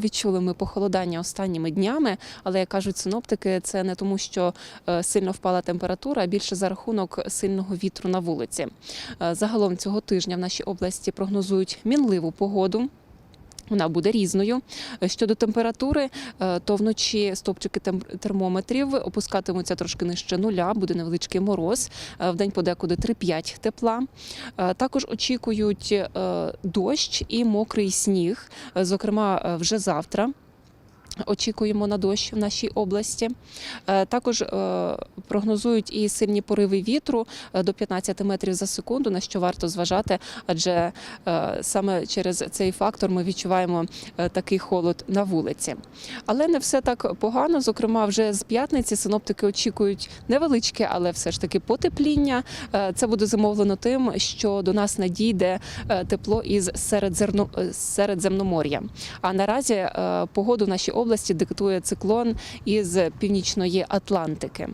Відчули ми похолодання останніми днями, але як кажуть синоптики, це не тому, що е, сильно впала температура, а більше за рахунок сильного вітру на вулиці. Е, Загалом цього тижня в нашій області прогнозують мінливу погоду. Вона буде різною. Е, Щодо температури, е, то вночі стопчики термометрів опускатимуться трошки нижче нуля, буде невеличкий мороз. в Вдень подекуди 3-5 тепла. Е, Також очікують е, дощ і мокрий сніг, е, зокрема е, вже завтра. Очікуємо на дощ в нашій області. Е, Також е, прогнозують і сильні пориви вітру е, до 15 метрів за секунду, на що варто зважати, адже саме через цей фактор ми відчуваємо такий холод на вулиці. Але не все так погано. Зокрема, вже з п'ятниці синоптики очікують невеличке, але все ж таки потепління. Це буде зумовлено тим, що до нас надійде тепло із середземномор'я. А наразі погоду нашій області диктує циклон із північної Атлантики.